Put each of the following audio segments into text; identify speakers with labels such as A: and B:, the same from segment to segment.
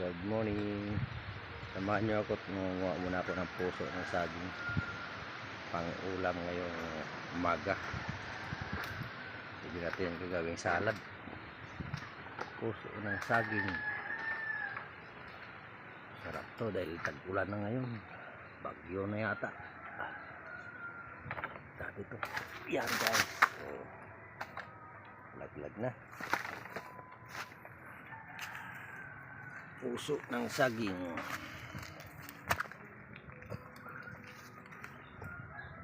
A: Good morning. Samahan niyo ako at muna ako ng puso ng saging pang ulam ngayong umaga. Hindi natin gagawing salad. Puso ng saging. Sarap to dahil tag-ulan na ngayon. Bagyo na yata. Dati to. Yan guys. Oh. Laglag na. Puso ng saging.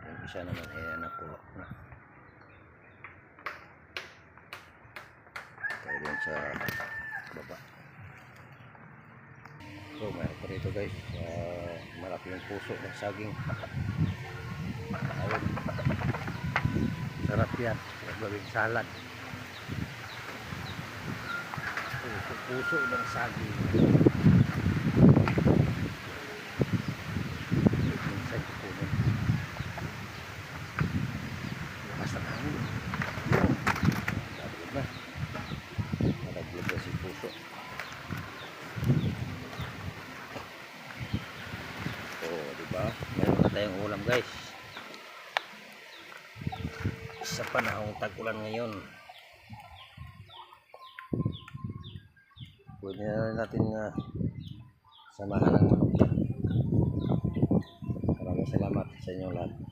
A: Yung isa naman ay ko na. Tayo din sa baba. So, meron pa rito guys. Uh, malaki yung puso ng saging. Sarap yan. Gawing salad. Puso, puso ng saging. Minsan kukunin. Lakas ng hangin. Yun. Nalaglag na. Nalaglag na si puso. Oo, di ba? Meron na tayong ulam guys. Sa panahong tag-ulan ngayon. Pwede na natin uh, samahan ng manok. Maraming salamat sa inyong lahat.